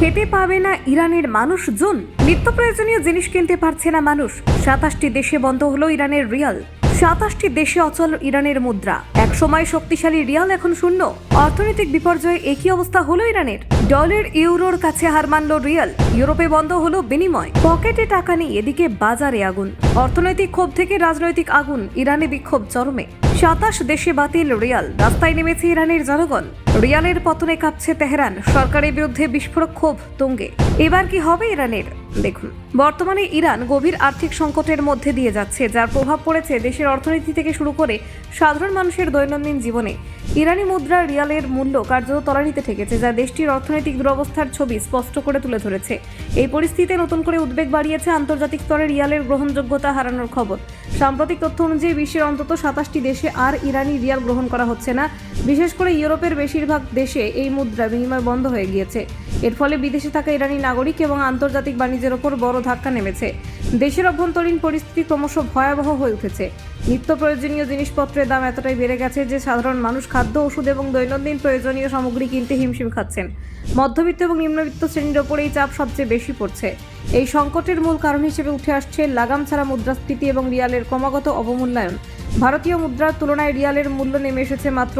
খেতে পাবে না ইরানের মানুষজন। নিত্য প্রয়োজনীয় জিনিস কিনতে পারছে না মানুষ। সাতাশটি দেশে বন্ধ হলো ইরানের রিয়াল। সাতাশটি দেশে অচল ইরানের মুদ্রা। একসময় শক্তিশালী রিয়াল এখন শূন্য। অর্থনৈতিক বিপর্যয়ে একই অবস্থা হলো ইরানের। ডলার ইউরোর কাছে হার মানল রিয়াল। ইউরোপে বন্ধ হলো বিনিময়। পকেটে টাকা নেই, এদিকে বাজারে আগুন। অর্থনৈতিক ক্ষোভ থেকে রাজনৈতিক আগুন, ইরানে বিক্ষোভ চরমে। সাতাশ দেশে বাতিল রিয়াল। রাস্তায় নেমেছে ইরানের জনগণ। রিয়ালের পতনে কাঁপছে তেহরান। সরকারের বিরুদ্ধে বিস্ফোরক ক্ষোভ তুঙ্গে। এবার কি হবে ইরানের? দেখুন, বর্তমানে ইরান গভীর আর্থিক সংকটের মধ্যে দিয়ে যাচ্ছে, যার প্রভাব পড়েছে দেশের অর্থনীতি থেকে শুরু করে সাধারণ মানুষের দৈনন্দিন জীবনে। ইরানি মুদ্রা রিয়ালের মূল্য কার্যত তলানিতে ঠেকেছে, যা দেশটির অর্থনৈতিক দুরবস্থার ছবি স্পষ্ট করে তুলে ধরেছে। এই পরিস্থিতিতে নতুন করে উদ্বেগ বাড়িয়েছে আন্তর্জাতিক স্তরে রিয়ালের গ্রহণযোগ্যতা হারানোর খবর। সাম্প্রতিক তথ্য অনুযায়ী বিশ্বের অন্তত সাতাশটি দেশে আর ইরানি রিয়াল গ্রহণ করা হচ্ছে না। বিশেষ করে ইউরোপের বেশিরভাগ দেশে এই মুদ্রা বিনিময় বন্ধ হয়ে গিয়েছে। এর ফলে বিদেশে থাকা ইরানি নাগরিক এবং আন্তর্জাতিক বাণিজ্যের ওপর বড় ধাক্কা নেমেছে। দেশের অভ্যন্তরীণ পরিস্থিতি ক্রমশ ভয়াবহ হয়ে উঠেছে। নিত্য প্রয়োজনীয় জিনিসপত্রের দাম এতটাই বেড়ে গেছে যে সাধারণ মানুষ খাদ্য, ওষুধ এবং দৈনন্দিন প্রয়োজনীয় সামগ্রী কিনতে হিমশিম খাচ্ছেন। মধ্যবিত্ত এবং নিম্নবিত্ত শ্রেণির ওপর এই চাপ সবচেয়ে বেশি পড়ছে। এই সংকটের মূল কারণ হিসেবে উঠে আসছে লাগাম ছাড়া মুদ্রাস্ফীতি এবং রিয়ালের ক্রমাগত অবমূল্যায়ন। ভারতীয় মুদ্রার তুলনায় রিয়ালের মূল্য নেমে এসেছে মাত্র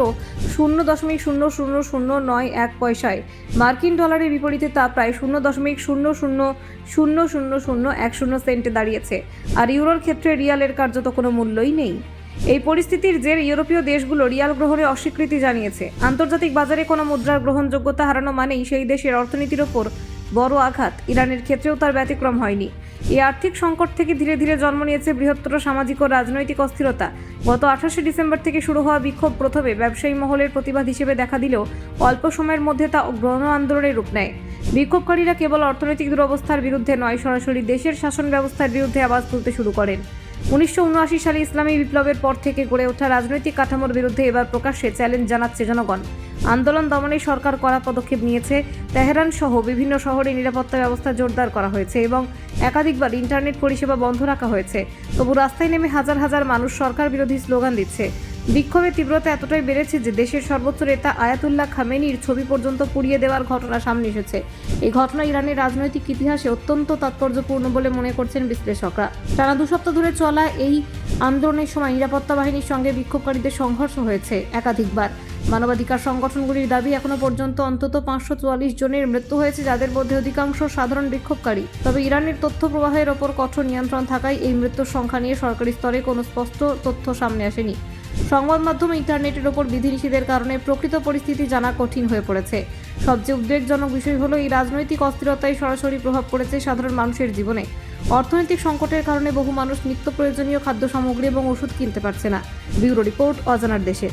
শূন্য দশমিক শূন্য শূন্য শূন্য নয় এক পয়সায়। মার্কিন ডলারের বিপরীতে তা প্রায় শূন্য দশমিক শূন্য শূন্য শূন্য শূন্য শূন্য এক শূন্য সেন্টে দাঁড়িয়েছে। আর ইউরোর ক্ষেত্রে রিয়ালের কার্যত কোনো মূল্যই নেই। এই পরিস্থিতির জের ইউরোপীয় দেশগুলো রিয়াল গ্রহণে অস্বীকৃতি জানিয়েছে। আন্তর্জাতিক বাজারে কোনো মুদ্রার গ্রহণযোগ্যতা হারানো মানেই সেই দেশের অর্থনীতির ওপর বড় আঘাত। ইরানের ক্ষেত্রেও তার ব্যতিক্রম হয়নি। এই আর্থিক সংকট থেকে ধীরে ধীরে জন্ম নিয়েছে বৃহত্তর সামাজিক ও রাজনৈতিক অস্থিরতা। গত আঠাশে ডিসেম্বর থেকে শুরু হওয়া বিক্ষোভ প্রথমে ব্যবসায়ী মহলের প্রতিবাদ হিসেবে দেখা দিলেও অল্প সময়ের মধ্যে তা গ্রহণ আন্দোলনের রূপ নেয়। বিক্ষোভকারীরা কেবল অর্থনৈতিক দুরবস্থার বিরুদ্ধে নয়, সরাসরি দেশের শাসন ব্যবস্থার বিরুদ্ধে আওয়াজ তুলতে শুরু করেন। উনিশশো উনআশি সালে ইসলামী বিপ্লবের পর থেকে গড়ে ওঠা রাজনৈতিক কাঠামোর বিরুদ্ধে এবার প্রকাশ্যে চ্যালেঞ্জ জানাচ্ছে জনগণ। আন্দোলন দমনে সরকার কড়া পদক্ষেপ নিয়েছে তেহরান সহ বিভিন্ন শহরে নিরাপত্তা ব্যবস্থা জোরদার করা হয়েছে এবং একাধিকবার ইন্টারনেট পরিষেবা বন্ধ রাখা হয়েছে। তবু রাস্তায় নেমে হাজার হাজার মানুষ সরকার বিরোধী স্লোগান দিচ্ছে। বিক্ষোভের তীব্রতা এতটাই বেড়েছে যে দেশের সর্বোচ্চ নেতা আয়াতুল্লাহ খামেনির ছবি পর্যন্ত পুড়িয়ে দেওয়ার ঘটনা সামনে এসেছে। এই ঘটনা ইরানের রাজনৈতিক ইতিহাসে অত্যন্ত তাৎপর্যপূর্ণ বলে মনে করছেন বিশ্লেষকরা। টানা দু সপ্তাহ ধরে চলা এই আন্দোলনের সময় নিরাপত্তা বাহিনীর সঙ্গে বিক্ষোভকারীদের সংঘর্ষ হয়েছে একাধিকবার। মানবাধিকার সংগঠনগুলির দাবি এখনও পর্যন্ত অন্তত পাঁচশো চুয়াল্লিশ জনের মৃত্যু হয়েছে, যাদের মধ্যে অধিকাংশ সাধারণ বিক্ষোভকারী। তবে ইরানের তথ্য প্রবাহের ওপর কঠোর নিয়ন্ত্রণ থাকায় এই মৃত্যুর সংখ্যা নিয়ে সরকারি স্তরে কোনো স্পষ্ট তথ্য সামনে আসেনি। সংবাদ মাধ্যম ইন্টারনেটের ওপর বিধিনিষেধের কারণে প্রকৃত পরিস্থিতি জানা কঠিন হয়ে পড়েছে। সবচেয়ে উদ্বেগজনক বিষয় হলো, এই রাজনৈতিক অস্থিরতায় সরাসরি প্রভাব পড়েছে সাধারণ মানুষের জীবনে। অর্থনৈতিক সংকটের কারণে বহু মানুষ নিত্য প্রয়োজনীয় খাদ্য সামগ্রী এবং ওষুধ কিনতে পারছে না। ব্যুরো রিপোর্ট, অজানার দেশে।